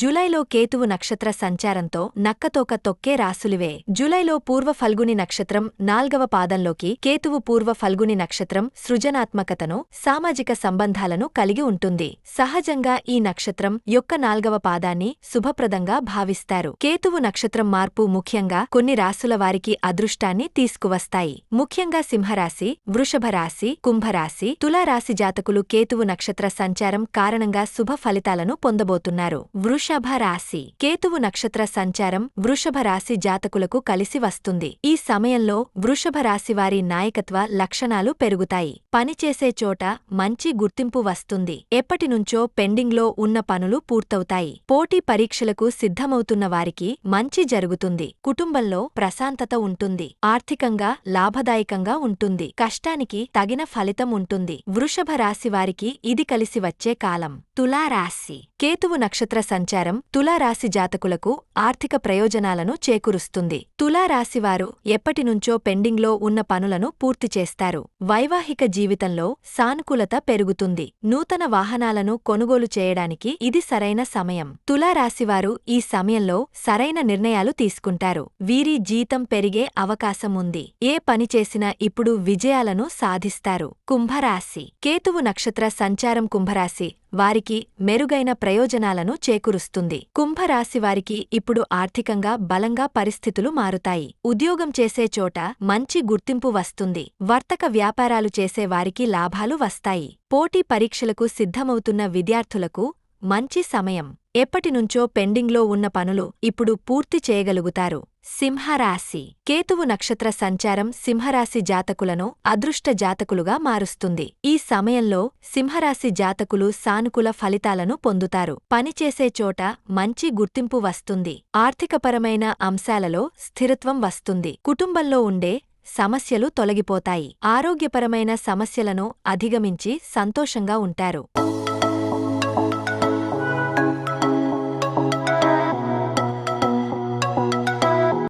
జులైలో కేతువు నక్షత్ర సంచారంతో నక్కతోక తొక్కే రాసులివే. జులైలో పూర్వ ఫల్గుని నక్షత్రం నాల్గవ పాదంలోకి కేతువు పూర్వ ఫల్గుని నక్షత్రం సృజనాత్మకతను సామాజిక సంబంధాలను కలిగి ఉంటుంది. సహజంగా ఈ నక్షత్రం యొక్క నాల్గవ పాదాన్ని శుభప్రదంగా భావిస్తారు. కేతువు నక్షత్రం మార్పు ముఖ్యంగా కొన్ని రాసుల వారికి అదృష్టాన్ని తీసుకువస్తాయి. ముఖ్యంగా సింహరాశి వృషభరాశి కుంభరాశి తులారాశి జాతకులు కేతువు నక్షత్ర సంచారం కారణంగా శుభ ఫలితాలను పొందబోతున్నారు. వృషభ రాశి కేతువు నక్షత్ర సంచారం వృషభ రాశి జాతకులకు కలిసి వస్తుంది. ఈ సమయంలో వృషభ రాశివారి నాయకత్వ లక్షణాలు పెరుగుతాయి. పనిచేసే చోట మంచి గుర్తింపు వస్తుంది. ఎప్పటినుంచో పెండింగ్లో ఉన్న పనులు పూర్తవుతాయి. పోటీ పరీక్షలకు సిద్ధమవుతున్న వారికి మంచి జరుగుతుంది. కుటుంబంలో ప్రశాంతత ఉంటుంది. ఆర్థికంగా లాభదాయకంగా ఉంటుంది. కష్టానికి తగిన ఫలితం ఉంటుంది. వృషభ రాశివారికి ఇది కలిసి వచ్చే కాలం. తులారాశి. కేతువు నక్షత్ర సంచారం తులారాశి జాతకులకు ఆర్థిక ప్రయోజనాలను చేకూరుస్తుంది. తులారాశివారు ఎప్పటినుంచో పెండింగ్లో ఉన్న పనులను పూర్తి చేస్తారు. వైవాహిక జీవితంలో సానుకూలత పెరుగుతుంది. నూతన వాహనాలను కొనుగోలు చేయడానికి ఇది సరైన సమయం. తులారాశివారు ఈ సమయంలో సరైన నిర్ణయాలు తీసుకుంటారు. వీరి జీతం పెరిగే అవకాశం ఉంది. ఏ పని చేసినా ఇప్పుడు విజయాలను సాధిస్తారు. కుంభరాశి. కేతువు నక్షత్ర సంచారం కుంభరాశి. వారి వారికి మెరుగైన ప్రయోజనాలను చేకూరుస్తుంది. కుంభరాశివారికి ఇప్పుడు ఆర్థికంగా బలంగా పరిస్థితులు మారుతాయి. ఉద్యోగం చేసే చోట మంచి గుర్తింపు వస్తుంది. వర్తక వ్యాపారాలు చేసే వారికి లాభాలు వస్తాయి. పోటీ పరీక్షలకు సిద్ధమవుతున్న విద్యార్థులకు మంచి సమయం. ఎప్పటినుంచో పెండింగ్లో ఉన్న పనులు ఇప్పుడు పూర్తి చేయగలుగుతారు. సింహరాశి. కేతువు నక్షత్ర సంచారం సింహరాశి జాతకులను అదృష్ట జాతకులుగా మారుస్తుంది. ఈ సమయంలో సింహరాశి జాతకులు సానుకూల ఫలితాలను పొందుతారు. పనిచేసే చోట మంచి గుర్తింపు వస్తుంది. ఆర్థికపరమైన అంశాలలో స్థిరత్వం వస్తుంది. కుటుంబంలో ఉండే సమస్యలు తొలగిపోతాయి. ఆరోగ్యపరమైన సమస్యలను అధిగమించి సంతోషంగా ఉంటారు.